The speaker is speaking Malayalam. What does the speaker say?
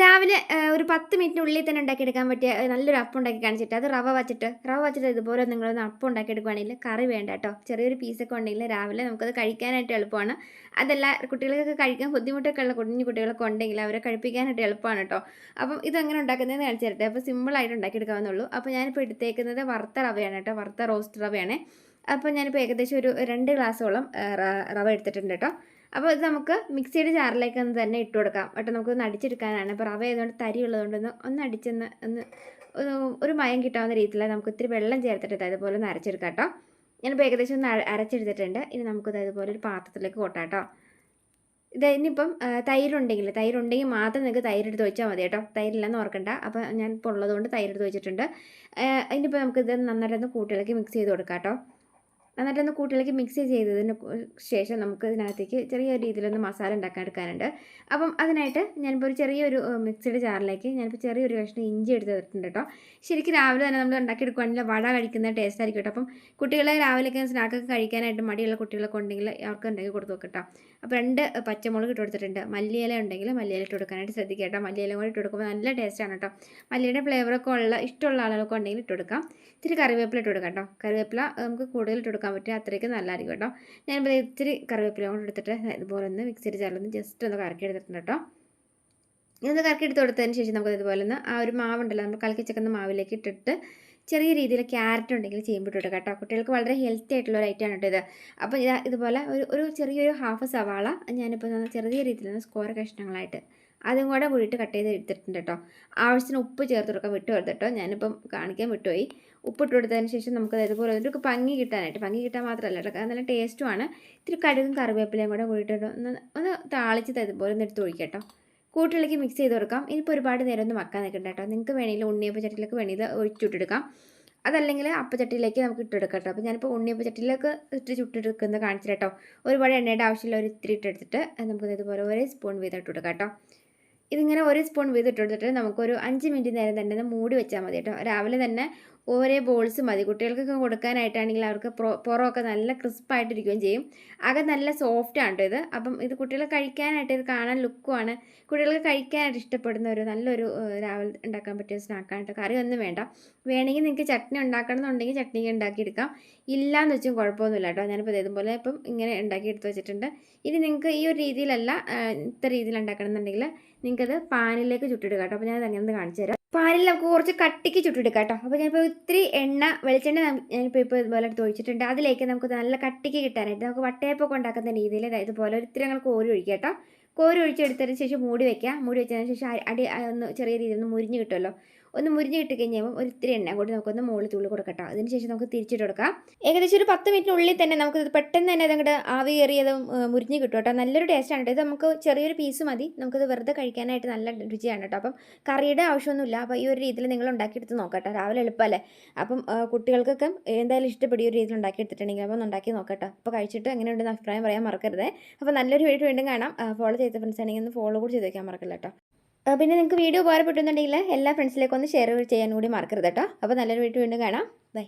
രാവിലെ ഒരു പത്ത് മിനിറ്റിനുള്ളിൽ തന്നെ ഉണ്ടാക്കിയെടുക്കാൻ പറ്റിയ നല്ലൊരു അപ്പം ഉണ്ടാക്കി കാണിച്ചിട്ട് അത് റവ വച്ചിട്ട് റവ വച്ചിട്ട് ഇതുപോലെ നിങ്ങളൊന്ന് അപ്പം ഉണ്ടാക്കിയെടുക്കുകയാണെങ്കിൽ കറി വേണ്ട കേട്ടോ. ചെറിയൊരു പീസൊക്കെ ഉണ്ടെങ്കിൽ രാവിലെ നമുക്കത് കഴിക്കാനായിട്ട് എളുപ്പമാണ്. അതല്ല കുട്ടികൾക്കൊക്കെ കഴിക്കാൻ ബുദ്ധിമുട്ടൊക്കെ ഉള്ള കുഞ്ഞു കുട്ടികളൊക്കെ ഉണ്ടെങ്കിൽ അവരെ കഴിപ്പിക്കാനായിട്ട് എളുപ്പമാണ് കേട്ടോ. അപ്പം ഇതെങ്ങനെ ഉണ്ടാക്കുന്നതെന്ന് കാണിച്ചു തരട്ടെ. അപ്പോൾ സിമ്പിളായിട്ട് ഉണ്ടാക്കിയെടുക്കാവുന്നുള്ളൂ അപ്പോൾ ഞാനിപ്പോൾ എടുത്തേക്കുന്നത് വറുത്ത റവയാണ് കേട്ടോ. വറുത്ത റോസ്റ്റ് റവയാണ്. അപ്പോൾ ഞാനിപ്പോൾ ഏകദേശം ഒരു രണ്ട് ഗ്ലാസ്സോളം റവ എടുത്തിട്ടുണ്ട് കേട്ടോ. അപ്പോൾ ഇത് നമുക്ക് മിക്സിയുടെ ജാറിലേക്ക് ഒന്ന് തന്നെ ഇട്ട് കൊടുക്കാം. കേട്ടോ നമുക്ക് ഒന്ന് അടിച്ചെടുക്കാനാണ്. അപ്പോൾ റവ ആയതുകൊണ്ട് തരി ഉള്ളതുകൊണ്ട് ഒന്ന് അടിച്ചൊന്ന് ഒന്ന് ഒരു- മയം കിട്ടാവുന്ന രീതിയിൽ നമുക്ക് ഇത്തിരി വെള്ളം ചേർത്തിട്ട് അതുപോലെ ഒന്ന് അരച്ചെടുക്കാം കേട്ടോ. ഞാനിപ്പോൾ ഏകദേശം ഒന്ന് അരച്ചെടുത്തിട്ടുണ്ട്. ഇനി നമുക്കത് അതുപോലെ ഒരു പാത്രത്തിലേക്ക് കൊട്ടാം കേട്ടോ. ഇത് ഇനിയിപ്പം തൈരുണ്ടെങ്കിൽ തൈരുണ്ടെങ്കിൽ മാത്രം നിങ്ങൾക്ക് തൈരെടുത്ത് വെച്ചാൽ മതി കേട്ടോ. തൈരില്ലെന്ന് ഓർക്കണ്ട. അപ്പോൾ ഞാൻ ഇപ്പോൾ ഉള്ളതുകൊണ്ട് തൈരെടുത്ത് വെച്ചിട്ടുണ്ട്. ഇനിയിപ്പോൾ നമുക്കിത് നന്നായിട്ടൊന്ന് കൂട്ടിലേക്ക് മിക്സ് ചെയ്ത് കൊടുക്കാം കേട്ടോ. എന്നിട്ടൊന്ന് കൂട്ടിലേക്ക് മിക്സ് ചെയ്തതിന് ശേഷം നമുക്ക് ഇതിനകത്തേക്ക് ചെറിയ രീതിയിലൊന്ന് മസാല ഉണ്ടാക്കാൻ എടുക്കാനുണ്ട്. അപ്പം അതിനായിട്ട് ഞാനിപ്പോൾ ഒരു ചെറിയൊരു മിക്സിയുടെ ജാറിലേക്ക് ഞാനിപ്പോൾ ചെറിയൊരു കഷ്ണം ഇഞ്ചി എടുത്ത് വെച്ചിട്ടുണ്ട് കേട്ടോ. ശരിക്കും രാവിലെ തന്നെ നമ്മൾ ഉണ്ടാക്കിയെടുക്കുകയാണെങ്കിൽ വട കഴിക്കുന്ന ടേസ്റ്റ് ആയിരിക്കും കേട്ടോ. അപ്പം കുട്ടികളെ രാവിലെയൊക്കെ സ്നാക്കൊക്കെ കഴിക്കാനായിട്ട് മടിയുള്ള കുട്ടികളൊക്കെ ഉണ്ടെങ്കിൽ അവർക്ക് ഉണ്ടാക്കി കൊടുത്ത് നോക്കട്ടോ അപ്പോൾ രണ്ട് പച്ചമുളക് ഇട്ട് കൊടുത്തിട്ടുണ്ട്. മല്ലിയില ഉണ്ടെങ്കിൽ മല്ലിയില ഇട്ട് കൊടുക്കാനായിട്ട് ശ്രദ്ധിക്കുക കേട്ടോ. മല്ലിയില കൂടി ഇട്ട് കൊടുക്കുമ്പോൾ നല്ല ടേസ്റ്റാണ് കേട്ടോ. മല്ലിയുടെ ഫ്ലേവറൊക്കെ ഉള്ള ഇഷ്ടമുള്ള ആളുകളൊക്കെ ഉണ്ടെങ്കിൽ ഇട്ട് കൊടുക്കാം. ഇത്തിരി കറിവേപ്പില ഇട്ട് കൊടുക്കാം കേട്ടോ. കറിവേപ്പില നമുക്ക് കൂടുതൽ ഇട്ട് കൊടുക്കാൻ പറ്റും അത്രയ്ക്ക് നല്ലതായിരിക്കും കേട്ടോ. ഞാനിപ്പോൾ ഇത്തിരി കറിവേപ്പില കൊണ്ട് എടുത്തിട്ട് ഇതുപോലെ ഒന്ന് മിക്സിയുടെ ജാറിലൊന്ന് ജസ്റ്റ് ഒന്ന് കറക്കി എടുത്തിട്ടുണ്ട് കേട്ടോ. ഇതൊന്ന് കറക്കി എടുത്ത് കൊടുത്തതിന് ശേഷം നമുക്ക് ഇതുപോലെ ഒന്ന് ആ ഒരു മാവുണ്ടല്ലോ നമ്മൾ കലക്കി ചെക്കുന്ന മാവിലേക്ക് ഇട്ടിട്ട് ചെറിയ രീതിയിൽ ക്യാരറ്റ് ഉണ്ടെങ്കിൽ ചെയ്യുമ്പോൾ ഇട്ട് കേട്ടോ. കുട്ടികൾക്ക് വളരെ ഹെൽത്തി ആയിട്ടുള്ള ഒരു ഐറ്റമാണ് കേട്ടോ ഇത്. അപ്പോൾ ഇത് ഇതുപോലെ ഒരു ഒരു ചെറിയൊരു ഹാഫ് സവാള ഞാനിപ്പോൾ ചെറിയ രീതിയിൽ സ്ക്വയർ കഷ്ണങ്ങളായിട്ട് അതും കൂടെ കൂടിയിട്ട് കട്ട് ചെയ്ത് എടുത്തിട്ടുണ്ട് കേട്ടോ ആവശ്യത്തിന് ഉപ്പ് ചേർത്ത് കൊടുക്കാൻ വിട്ടു കൊടുത്തിട്ടോ ഞാനിപ്പം കാണിക്കാൻ വിട്ടുപോയി. ഉപ്പിട്ട് കൊടുത്തതിന് ശേഷം നമുക്ക് ഇതുപോലെ ഒരു ഭംഗി കിട്ടാനായിട്ട് ഭംഗി കിട്ടാൻ മാത്രമല്ല കേട്ടോ നല്ല ടേസ്റ്റുമാണ് ഇത്തിരി കടുകും കറിവേപ്പിലയും കൂടെ കൂടിയിട്ട് ഒന്ന് ഒന്ന് താളിച്ച് ഇതുപോലെ ഒന്ന് എടുത്ത് ഒഴിക്കട്ടോ കേട്ടോ കൂട്ടിലേക്ക് മിക്സ് ചെയ്ത് കൊടുക്കാം. ഇനിയിപ്പോൾ ഒരുപാട് നേരം ഒന്ന് വെക്കാൻ നിൽക്കണ്ട കേട്ടോ നിങ്ങൾക്ക് വേണമെങ്കിൽ ഉണ്ണിയപ്പ ചട്ടിയിലേക്ക് വേണമെങ്കിൽ ഒഴിച്ചിട്ടെടുക്കാം അതല്ലെങ്കിൽ അപ്പച്ചട്ടിയിലേക്ക് നമുക്ക് ഇട്ടെടുക്കാം കേട്ടോ അപ്പോൾ ഞാനിപ്പോൾ ഉണ്ണിയപ്പ ചട്ടിയിലേക്ക് ഇട്ട് ചുട്ടെടുക്കുന്നത് കാണിച്ചിട്ടോ ഒരുപാട് എണ്ണയുടെ ആവശ്യമില്ല ഒരു ഇത്തിരി ഇട്ടെടുത്തിട്ട് നമുക്ക് ഇതുപോലെ ഒരേ സ്പൂൺ വീതം ഇട്ട് കൊടുക്കാം കേട്ടോ ഇതിങ്ങനെ ഒരു സ്പൂൺ വീതം ഇട്ട് കൊടുത്തിട്ട് നമുക്കൊരു അഞ്ച് മിനിറ്റ് നേരം തന്നെ മൂടി വെച്ചാൽ മതി കേട്ടോ. രാവിലെ തന്നെ ഓരോ ബോൾസ് മതി. കുട്ടികൾക്കൊക്കെ കൊടുക്കാനായിട്ടാണെങ്കിൽ അവർക്ക് പുറമൊക്കെ നല്ല ക്രിസ്പായിട്ടിരിക്കുകയും ചെയ്യും. ആകെ നല്ല സോഫ്റ്റ് ആണ് ഇത്. അപ്പം ഇത് കുട്ടികൾ കഴിക്കാനായിട്ട് ഇത് കാണാൻ ലുക്കുമാണ് കുട്ടികൾക്ക് കഴിക്കാനായിട്ട് ഇഷ്ടപ്പെടുന്ന ഒരു നല്ലൊരു രാവിലെ ഉണ്ടാക്കാൻ പറ്റിയ സ്നാക്കാണ് കറിയൊന്നും വേണ്ട. വേണമെങ്കിൽ നിങ്ങൾക്ക് ചട്നി ഉണ്ടാക്കണം എന്നുണ്ടെങ്കിൽ ചട്നി ഉണ്ടാക്കിയെടുക്കാം. ഇല്ലയെന്ന് വെച്ചും കുഴപ്പമൊന്നുമില്ല കേട്ടോ ഞാനിപ്പോൾ ഇതുപോലെ ഇപ്പം ഇങ്ങനെ ഉണ്ടാക്കി എടുത്ത് വെച്ചിട്ടുണ്ട്. ഇനി നിങ്ങൾക്ക് ഈ ഒരു രീതിയിലല്ല ഇത്ര രീതിയിൽ ഉണ്ടാക്കണം എന്നുണ്ടെങ്കിൽ നിങ്ങൾക്കത് പാനിലേക്ക് ചുട്ടിടുക കേട്ടോ അപ്പോൾ ഞാനത് അങ്ങനെ കാണിച്ചു തരാം. പാനിൽ നമുക്ക് കുറച്ച് കട്ടിക്ക് ചുട്ടെടുക്കാം കേട്ടോ. അപ്പോൾ ഞാനിപ്പോൾ ഇത്തിരി എണ്ണ വെളിച്ചെണ്ണ ഞാനിപ്പോൾ ഇപ്പോൾ ഇതുപോലെ എടുത്ത് ഒഴിച്ചിട്ടുണ്ട്. അതിലേക്ക് നമുക്ക് നല്ല കട്ടിക്ക് കിട്ടാനായിട്ട് നമുക്ക് വട്ടയപ്പൊക്കെ ഉണ്ടാക്കുന്ന രീതിയിൽ ഇതുപോലെ ഒരു ഇത്തിരി ഞങ്ങൾ കോരി ഒഴിക്കുക കേട്ടോ. കോരി ഒഴിച്ചെടുത്തതിന് ശേഷം മൂടി വയ്ക്കുക മൂടി വെച്ചതിന് ശേഷം അടി ഒന്ന് ചെറിയ രീതിയിൽ ഒന്ന് മുരിഞ്ഞ് കിട്ടുമല്ലോ. ഒന്ന് മുരിഞ്ഞ് കിട്ടി ഒരു ഇത്തിരി എണ്ണ കൂടി നമുക്കൊന്ന് മുകളിൽ തുള്ളി കൊടുക്കട്ടോ. അതിന് ശേഷം നമുക്ക് തിരിച്ചിട്ട് കൊടുക്കാം. ഏകദേശം ഒരു പത്ത് മിനിറ്റിനുള്ളിൽ തന്നെ നമുക്ക് പെട്ടെന്ന് തന്നെ അതങ്ങോട്ട് ആവി കയറിയതും മുരിഞ്ഞ് കിട്ടും കേട്ടോ. നല്ലൊരു ടേസ്റ്റാണ് കേട്ടോ. ഇത് നമുക്ക് ചെറിയൊരു പീസ് മതി. നമുക്കിത് വെറുതെ കഴിക്കാനായിട്ട് നല്ല രുചിയാണ് കേട്ടോ. അപ്പം കറിയുടെ ആവശ്യമൊന്നുമില്ല. അപ്പോൾ ഈ ഒരു രീതിയിൽ നിങ്ങൾ ഉണ്ടാക്കിയെടുത്ത് നോക്കട്ടെ രാവിലെ എളുപ്പമല്ലേ? അപ്പം കുട്ടികൾക്കൊക്കെ എന്തായാലും ഇഷ്ടപ്പെടും ഈ ഒരു രീതിയിൽ ഉണ്ടാക്കിയെടുത്തിട്ടുണ്ടെങ്കിൽ അപ്പോൾ ഒന്ന് ഉണ്ടാക്കി നോക്കട്ടോ അപ്പോൾ കഴിച്ചിട്ട് എങ്ങനെയുണ്ടെന്ന് അഭിപ്രായം പറയാൻ മറക്കരുത്. അപ്പോൾ നല്ലൊരു വീഡിയോ വീണ്ടും കാണാം. ഫോളോ ചെയ്ത ഫ്രണ്ട്സ് ആണെങ്കിൽ ഒന്ന് ഫോളോ കൂടി ചെയ്ത് വയ്ക്കാൻ മറക്കില്ല കേട്ടോ. പിന്നെ നിങ്ങൾക്ക് വീഡിയോ ഉപകാരപ്പെട്ടുന്നുണ്ടെങ്കിൽ എല്ലാ ഫ്രണ്ട്സിലേക്കും ഒന്ന് ഷെയർ ചെയ്യാൻ കൂടി മറക്കരുത് കേട്ടോ അപ്പോൾ നല്ലൊരു വീഡിയോ വീണ്ടും കാണാം. ബൈ